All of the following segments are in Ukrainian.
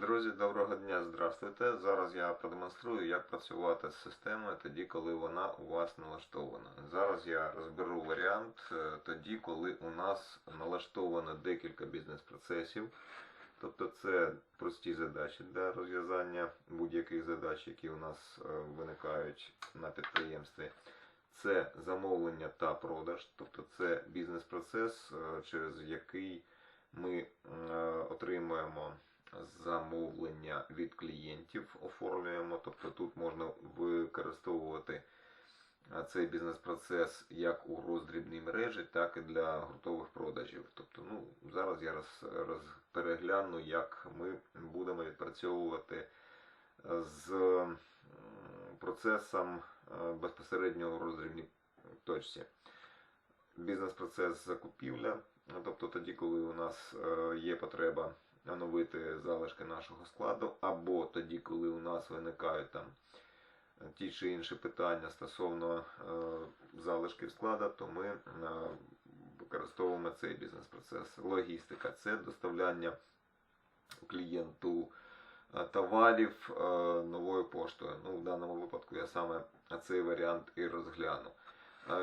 Друзі, доброго дня, здравствуйте. Зараз я продемонструю, як працювати з системою тоді, коли вона у вас налаштована. Зараз я розберу варіант е, тоді, коли у нас налаштовано декілька бізнес-процесів. Тобто це прості задачі для розв'язання будь-яких задач, які у нас е, виникають на підприємстві. Це замовлення та продаж, тобто це бізнес-процес, е, через який ми отримуємо замовлення від клієнтів, оформлюємо. Тобто тут можна використовувати цей бізнес-процес як у роздрібній мережі, так і для гуртових продажів. Тобто, ну, зараз я роз, роз, перегляну, як ми будемо відпрацьовувати е, з процесом е, безпосередньо у роздрібній точці. Бізнес-процес закупівля, тобто тоді, коли у нас е, є потреба оновити залишки нашого складу, або тоді, коли у нас виникають там е, ті чи інші питання стосовно е, залишків складу, то ми е, використовуємо цей бізнес-процес. Логістика це доставляння клієнту товарів новою поштою. Ну, в даному випадку я саме цей варіант і розгляну.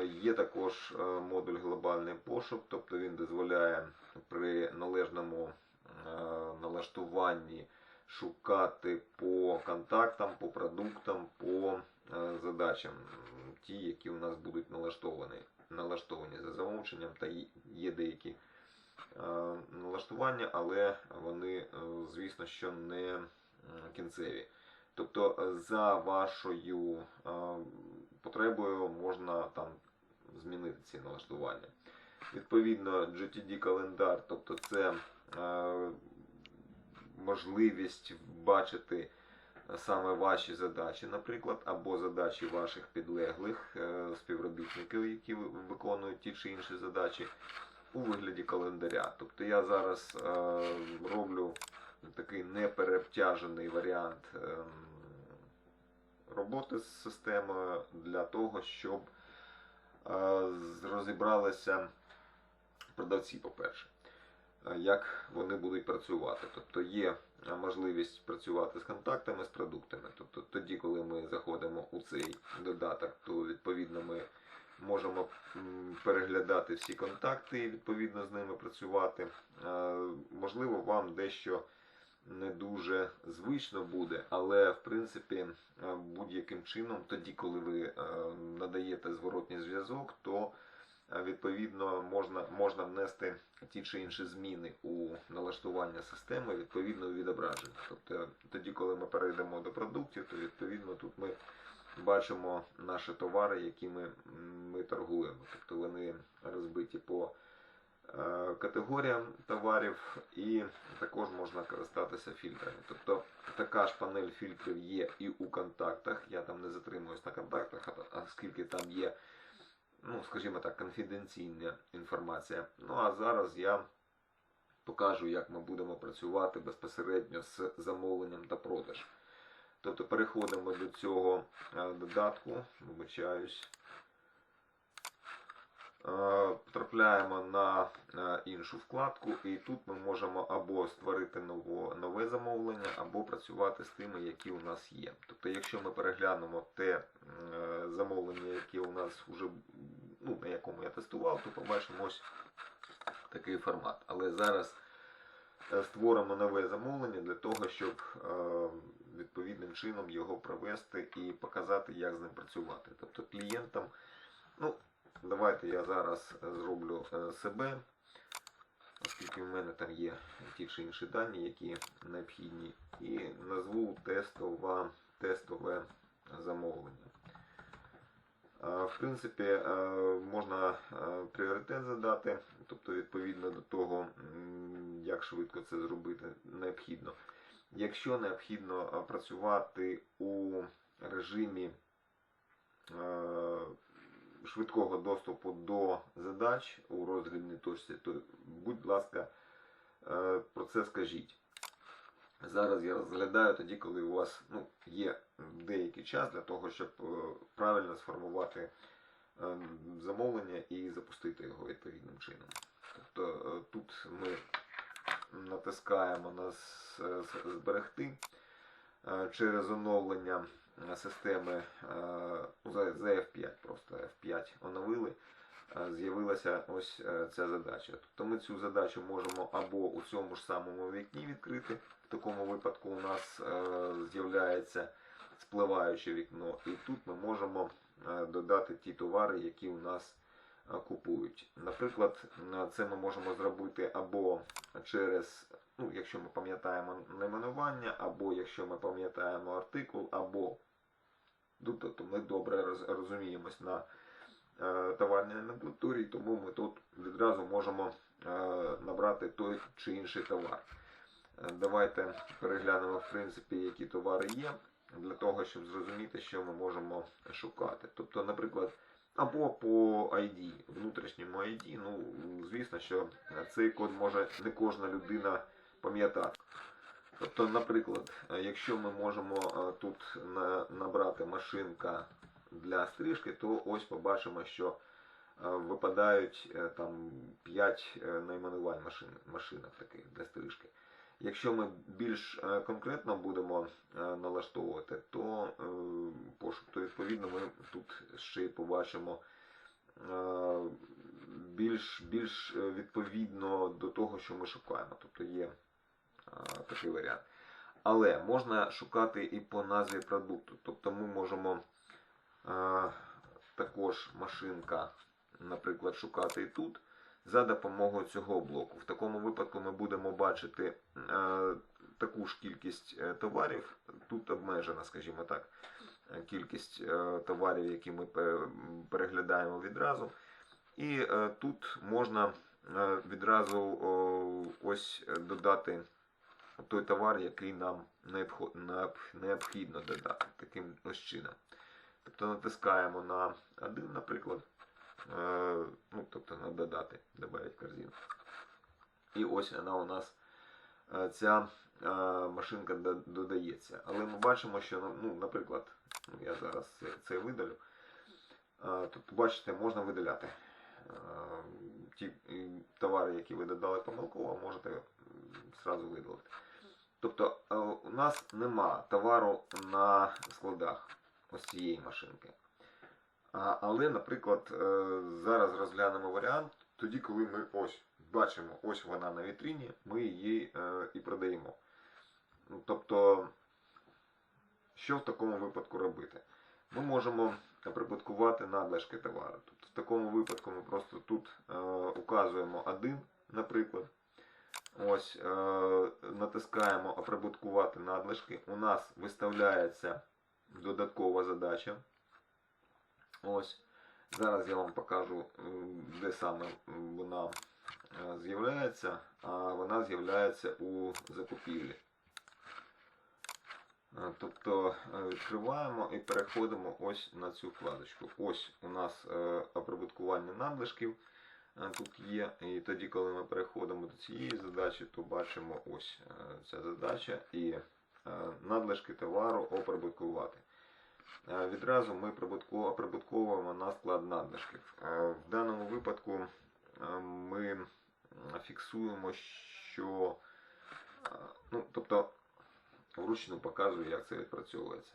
Є також модуль глобальний пошук, тобто він дозволяє при належному налаштуванні шукати по контактам, по продуктам, по е, задачам, ті, які у нас будуть налаштовані, налаштовані за замовченням, та є- деякі е, налаштування, але вони, е, звісно, що не кінцеві. Тобто е, за вашою е, потребою можна там змінити ці налаштування. Відповідно, GTD календар, тобто це е, можливість бачити саме ваші задачі, наприклад, або задачі ваших підлеглих е, співробітників, які виконують ті чи інші задачі у вигляді календаря. Тобто я зараз е, роблю такий непереобтяжений варіант ем, роботи з системою для того, щоб е, розібралися продавці, по-перше, е, як вони будуть працювати. Тобто є е, можливість працювати з контактами, з продуктами. Тобто тоді, коли ми заходимо у цей додаток, то відповідно ми можемо переглядати всі контакти і відповідно з ними працювати. Е, Можливо, вам дещо не дуже звично буде, але в принципі е, будь-яким чином, тоді, коли ви е, надаєте зворотній зв'язок, то е, відповідно можна, можна внести ті чи інші зміни у налаштування системи відповідно у відображення. Тобто тоді, коли ми перейдемо до продуктів, то відповідно тут ми бачимо наші товари, які ми, торгуємо. Тобто вони розбиті по е, категоріям товарів і також можна користатися фільтрами. Тобто така ж панель фільтрів є і у контактах. Я там не затримуюсь на контактах, оскільки там є, ну, скажімо так, конфіденційна інформація. Ну а зараз я покажу, як ми будемо працювати безпосередньо з замовленням та продаж. Тобто переходимо до цього е, додатку, вибачаюсь. Е, Потрапляємо на е, іншу вкладку, і тут ми можемо або створити ново, нове замовлення, або працювати з тими, які у нас є. Тобто, якщо ми переглянемо те замовлення, яке у нас вже ну, на якому я тестував, то побачимо ось такий формат. Але зараз е, створимо нове замовлення для того, щоб е, відповідним чином його провести і показати, як з ним працювати. Тобто клієнтам, ну, давайте я зараз е, зроблю себе, оскільки в мене там є ті чи інші дані, які необхідні, і назву тестова, тестове замовлення. Е, В принципі, е, можна е, пріоритет задати, тобто відповідно до того, як швидко це зробити, необхідно. Якщо необхідно працювати у режимі швидкого доступу до задач у роздрібній точці, то будь ласка, про це скажіть. Зараз я розглядаю тоді, коли у вас ну, є деякий час для того, щоб е, правильно сформувати е, замовлення і запустити його відповідним чином. Тобто е, тут ми натискаємо на зберегти через оновлення системи ну, за F5 просто F5 оновили. Е, З'явилася ось е, ця задача. Тобто ми цю задачу можемо або у цьому ж самому вікні відкрити. В такому випадку у нас е, з'являється спливаюче вікно, і тут ми можемо додати ті товари, які у нас купують. Наприклад, це ми можемо зробити або через, ну, якщо ми пам'ятаємо найменування, або якщо ми пам'ятаємо артикул, або ну, тобто ми добре розуміємось на товарній номенклатурі, тому ми тут відразу можемо е, набрати той чи інший товар. Е, Давайте переглянемо, в принципі, які товари є, для того, щоб зрозуміти, що ми можемо шукати. Тобто, наприклад, або по ID, внутрішньому ID, ну, звісно, що цей код може не кожна людина пам'ятати. Тобто, наприклад, е, якщо ми можемо е, тут набрати машинка для стрижки, то ось побачимо, що е, випадають е, там 5 найменувань машин, машинок таких для стрижки. Якщо ми більш е, конкретно будемо е, налаштовувати, то е, то відповідно ми тут ще й побачимо е, більш, більш е, відповідно до того, що ми шукаємо. Тобто є е, такий варіант. Але можна шукати і по назві продукту. Тобто ми можемо е, також машинка, наприклад, шукати і тут за допомогою цього блоку. В такому випадку ми будемо бачити таку ж кількість е, товарів. Тут обмежена, скажімо так, кількість е, товарів, які ми переглядаємо відразу. І е, тут можна відразу ось додати той товар, який нам необхідно додати таким ось чином. Тобто натискаємо на один, наприклад, е, ну, тобто на додати, додати корзину. І ось вона у нас е, ця е, машинка додається. Але ми бачимо, що, ну, наприклад, ну, я зараз це, видалю. Тобто, бачите, можна видаляти. Ті товари, які ви додали помилково, можете зразу видалити. Тобто у нас нема товару на складах ось цієї машинки. А, але, наприклад, е, зараз розглянемо варіант, тоді, коли ми ось бачимо, ось вона на вітріні, ми її е, і продаємо. Ну, Тобто, що в такому випадку робити? Ми можемо прибуткувати надлишки товару. Тобто, в такому випадку ми просто тут е, указуємо один, наприклад. Ось, е, натискаємо оприбуткувати надлишки. У нас виставляється додаткова задача. Ось. Зараз я вам покажу, де саме вона е, з'являється. А вона з'являється у закупівлі. Е, Тобто е, відкриваємо і переходимо ось на цю вкладочку. Ось у нас оприбуткування надлишків тут є. І тоді, коли ми переходимо до цієї задачі, то бачимо ось ця задача і надлишки товару оприбуткувати. Е, Відразу ми оприбутковуємо на склад надлишків. Е, В даному випадку е, ми фіксуємо, що е, ну, тобто вручну показую, як це відпрацьовується.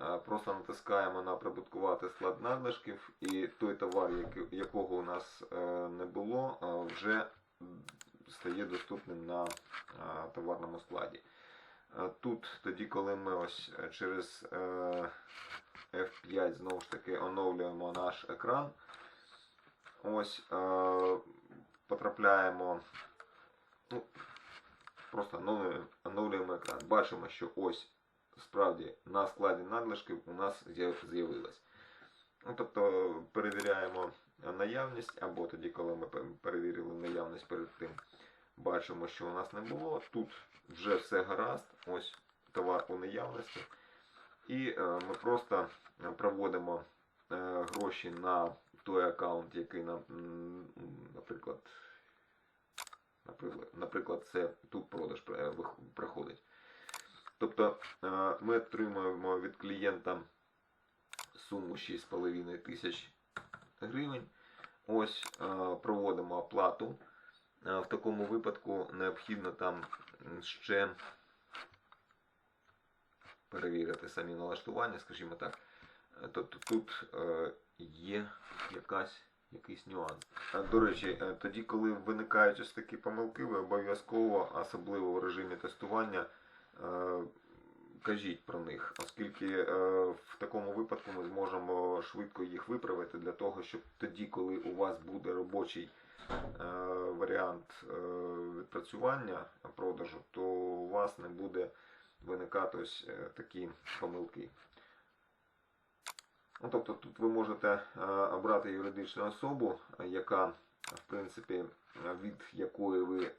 Е, Просто натискаємо на прибуткувати склад надлишків, і той товар, якого у нас е, не було, е, вже стає доступним на е, товарному складі. Е, Тут тоді, коли ми ось е, через е, F5 знову ж таки оновлюємо наш екран, ось потрапляємо, ну, просто оновлюємо, оновлюємо екран. Бачимо, що ось справді на складі надлишків у нас з'явилось. Ну, тобто перевіряємо наявність, або тоді, коли ми перевірили бачимо, що у нас не було. Тут вже все гаразд, ось товар у наявності. І е, ми просто е, проводимо е, гроші на той аккаунт, який нам, наприклад, наприклад, це тут продаж проходить. Тобто ми отримуємо від клієнта суму 6,5 тисяч гривень. Ось проводимо оплату в такому випадку необхідно там ще перевірити самі налаштування, скажімо так. Е, Тобто тут е, є якась, якийсь нюанс. Е, До речі, е, тоді, коли виникають ось такі помилки, ви обов'язково, особливо в режимі тестування, е, кажіть про них, оскільки е, в такому випадку ми зможемо швидко їх виправити для того, щоб тоді, коли у вас буде робочий е, варіант е, відпрацювання продажу, то у вас не буде виникати ось е, такі помилки. Ну, тобто тут ви можете е, обрати юридичну особу, е, яка, в принципі, е, від якої ви е,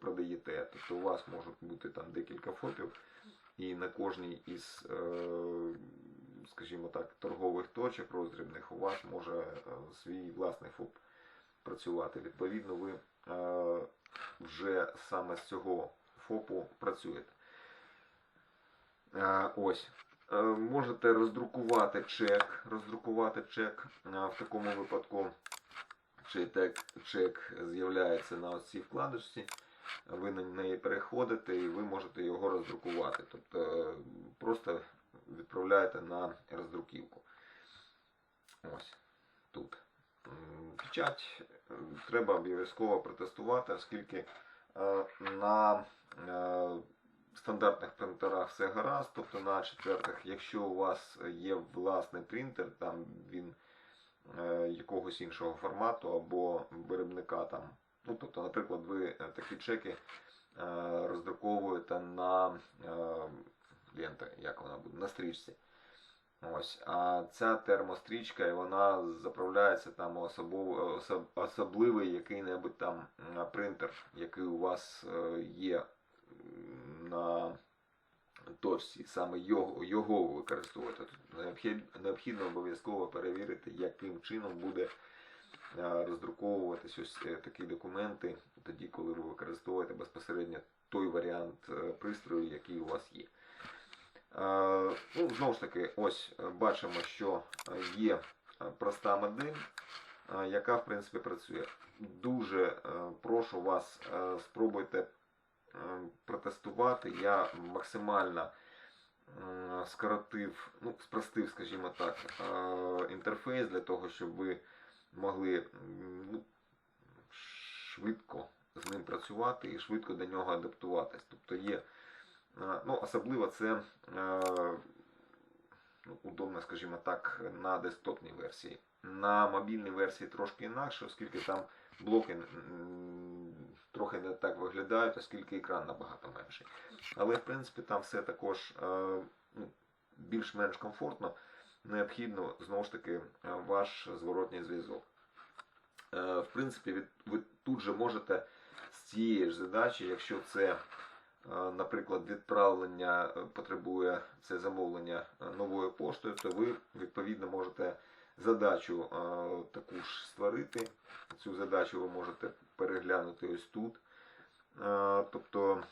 продаєте. Тобто у вас можуть бути там декілька ФОПів, і на кожній із, е, скажімо так, торгових точок роздрібних у вас може е, свій власний ФОП працювати. Відповідно, ви е, вже саме з цього ФОПу працюєте. Е, Ось. Е, Можете роздрукувати чек, роздрукувати чек. В такому випадку чи чек з'являється на цій вкладочці, ви на неї переходите і ви можете його роздрукувати. Тобто просто відправляєте на роздруківку. Ось тут. Печать е, треба обов'язково протестувати, оскільки е, на е, стандартних принтерах все гаразд, тобто на четвертих, якщо у вас є власний принтер, там він якогось іншого формату або виробника там. Ну, тобто, наприклад, ви такі чеки роздруковуєте на ленти, як вона буде, на стрічці. Ось. А ця термострічка, і вона заправляється там у особ- особливий який-небудь там принтер, який у вас е, є на точці, саме його, його ви використовуєте. Тут необхід- необхідно обов'язково перевірити, яким чином буде е, роздруковуватись ось е, такі документи, тоді, коли ви використовуєте безпосередньо той варіант пристрою, який у вас є. Е, Ну, знову ж таки, ось е, бачимо, що е, є проста модель, яка в принципі працює. Дуже прошу вас, спробуйте протестувати. Я максимально скоротив, ну, спростив, скажімо так, інтерфейс для того, щоб ви могли ну, швидко з ним працювати і швидко до нього адаптуватись. Тобто є, ну, особливо це е, ну, удобно, скажімо так, на десктопній версії. На мобільній версії трошки інакше, оскільки там блоки трохи не так виглядають, оскільки екран набагато менший. Але в принципі там все також е, ну, більш-менш комфортно. Необхідно знову ж таки е, ваш зворотній зв'язок. Е, В принципі, ви тут же можете з цієї ж задачі, якщо це, е, наприклад, відправлення е, потребує це замовлення е, новою поштою, то ви відповідно можете задачу е, таку ж створити. Цю задачу ви можете переглянути ось тут. Е, Тобто,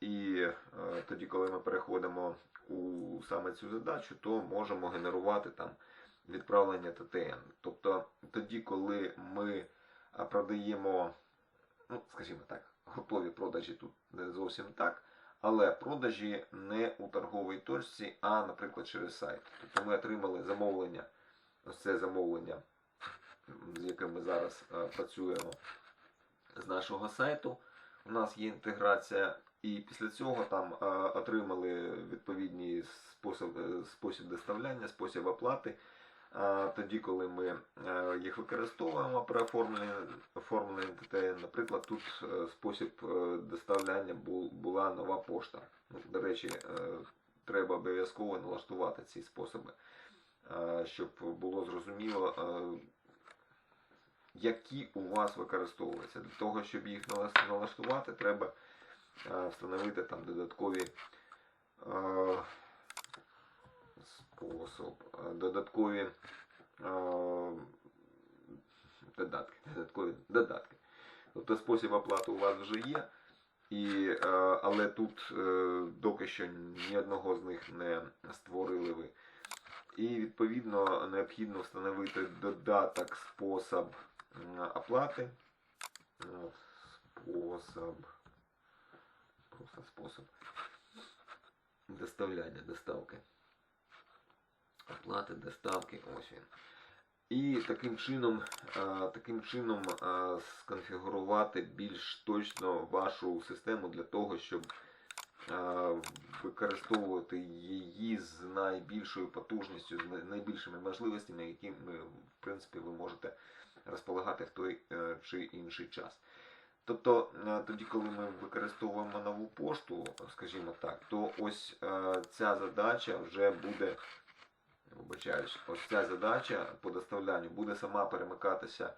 і е, тоді, коли ми переходимо у саме цю задачу, то можемо генерувати там відправлення ТТН. Тобто тоді, коли ми продаємо, ну, скажімо так, готові продажі тут не зовсім так, але продажі не у торговій точці, а, наприклад, через сайт. Тобто ми отримали замовлення, ось це замовлення, з яким ми зараз е, працюємо з нашого сайту. У нас є інтеграція, і після цього там е, отримали відповідний спосіб, е, спосіб доставляння, спосіб оплати. Тоді, коли ми е, їх використовуємо при оформленні, ТТН, наприклад, тут е, спосіб е, доставляння була нова пошта. Ну, До речі, треба обов'язково налаштувати ці способи, щоб було зрозуміло, які у вас використовуються. Для того, щоб їх налаштувати, треба встановити там додаткові способ, е, додаткові е, додатки, додаткові додатки. Тобто спосіб оплати у вас вже є, і, е, але тут доки що ні одного з них не створили ви. І відповідно необхідно встановити додаток спосіб оплати. От, способ. Просто способ. Доставляння, доставки. Оплати, доставки, ось він. І таким чином, е, таким чином е, сконфігурувати більш точно вашу систему для того, щоб е, використовувати її з найбільшою потужністю, з найбільшими можливостями, якими, в принципі, ви можете розполагати в той чи інший час. Тобто, тоді, коли ми використовуємо нову пошту, скажімо так, то ось ця задача вже буде, вибачаюсь, ось ця задача по доставлянню буде сама перемикатися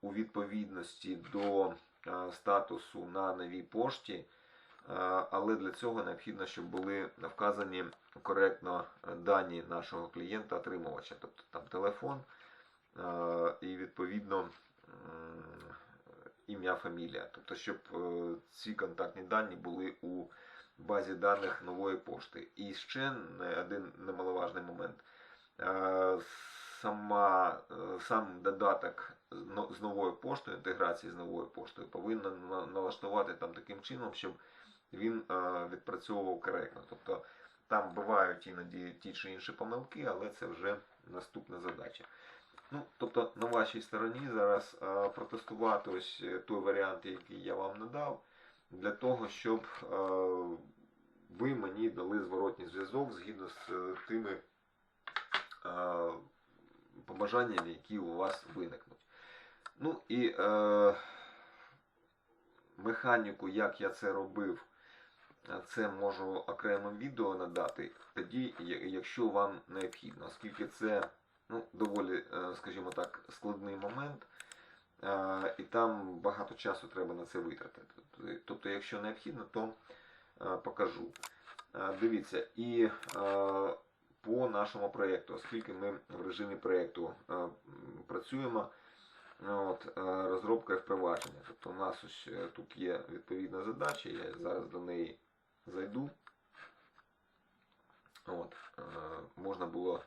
у відповідності до е, статусу на новій пошті, е, але для цього необхідно, щоб були вказані коректно дані нашого клієнта-отримувача, тобто там телефон е, і відповідно ім'я, фамілія. Тобто, щоб ці контактні дані були у базі даних нової пошти. І ще один немаловажний момент. Е, Сама, е, сам додаток з новою поштою, інтеграції з новою поштою, повинен налаштувати там таким чином, щоб він е, відпрацьовував коректно. Тобто там бувають іноді ті чи інші помилки, але це вже наступна задача. Ну, тобто на вашій стороні зараз протестувати ось той варіант, який я вам надав, для того, щоб ви мені дали зворотній зв'язок згідно з тими побажаннями, які у вас виникнуть. Ну і е, механіку, як я це робив, це можу окремим відео надати, тоді, якщо вам необхідно, оскільки це ну, доволі, е, скажімо так, складний момент, е, і там багато часу треба на це витратити. Тобто, якщо необхідно, то е, покажу. Дивіться, і по нашому проєкту, оскільки ми в режимі проєкту е, працюємо, от, е, розробка і впровадження. Тобто у нас ось е, тут є відповідна задача, я зараз до неї зайду. От, можна було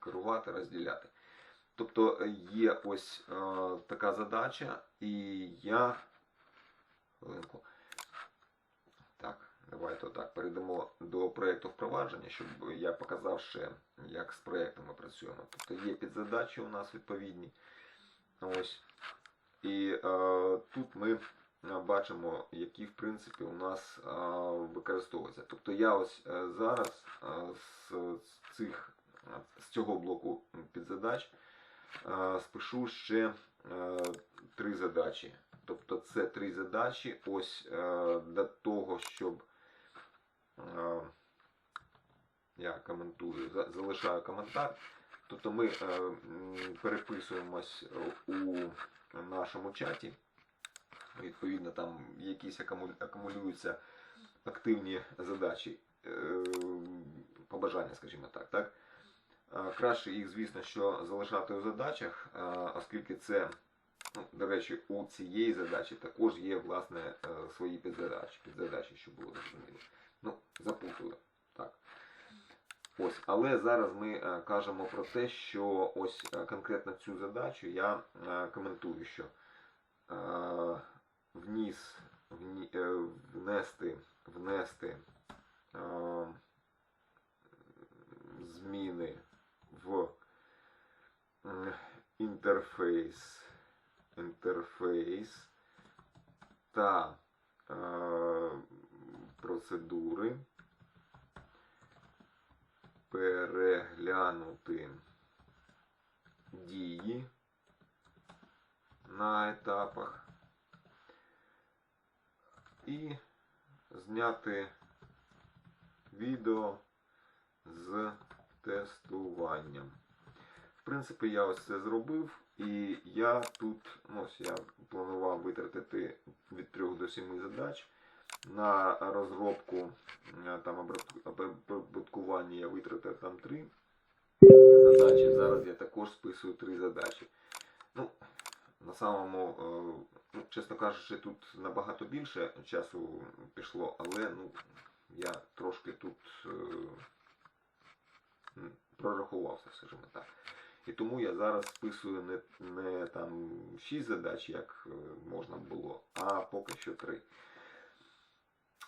керувати, розділяти. Тобто є ось така задача, і я. Хвилинку. Давайте отак перейдемо до проєкту впровадження, щоб я показав ще, як з проєктом ми працюємо. Тобто є підзадачі у нас відповідні. Ось. І е, тут ми е, бачимо, які в принципі у нас е, використовуються. Тобто я ось е, зараз е, з, з цих з цього блоку підзадач е, спишу ще е, три задачі. Тобто це три задачі ось е, для того, щоб я коментую, залишаю коментар. Тобто ми е, переписуємось у нашому чаті. Відповідно, там якісь акумулюються активні задачі, е, побажання, скажімо так. так? Краще їх, звісно, що залишати у задачах, оскільки це, ну, до речі, у цієї задачі також є власне е, свої підзадачі, підзадачі, щоб було зрозуміло. Ну, запутую. Так. Ось, але зараз ми е, кажемо про те, що ось е, конкретно цю задачу я е, коментую, що вніс, вні, внести, внести зміни в інтерфейс, інтерфейс та процедури переглянути дії на етапах і зняти відео з тестуванням. В принципі, я ось це зробив, і я тут, ну, ось я планував витратити від 3 до 7 задач. На розробку е, там обробкування витратив там 3 задачі. Зараз я також списую 3 задачі. Ну, на самому, е, ну, чесно кажучи, тут набагато більше часу пішло, але ну, я трошки тут е, прорахувався, скажімо так. І тому я зараз списую не, не там 6 задач, як можна було, а поки що 3.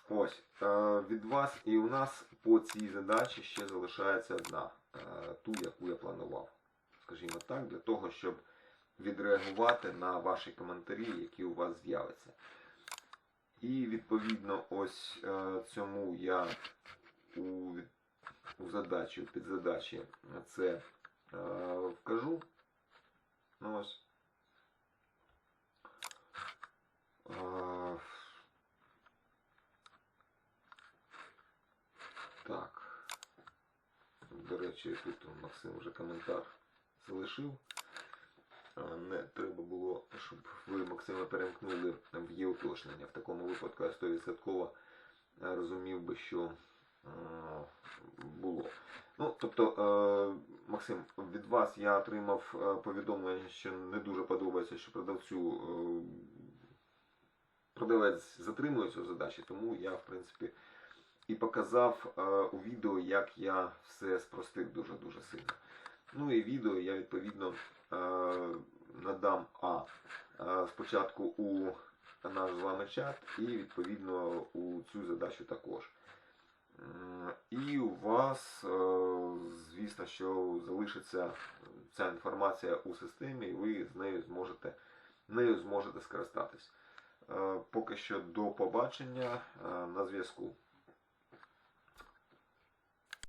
Ось, е, від вас і у нас по цій задачі ще залишається одна, е, ту, яку я планував. Скажімо так, для того, щоб відреагувати на ваші коментарі, які у вас з'являться. І відповідно ось е, цьому я у, у задачі, у підзадачі це вкажу. Ось. Е, так. До речі, тут Максим вже коментар залишив. Не треба було, щоб ви Максима перемкнули в є уточнення. В такому випадку я 100% розумів би, що було. Ну, тобто, Максим, від вас я отримав повідомлення, що не дуже подобається, що продавцю продавець затримується у задачі, тому я, в принципі, і показав е, у відео, як я все спростив дуже-дуже сильно. Ну і відео я відповідно е, надам А. е, Спочатку у наш з вами чат і відповідно у цю задачу також. І у вас, звісно, що залишиться ця інформація у системі, і ви з нею зможете, нею зможете скористатись. Поки що до побачення на зв'язку.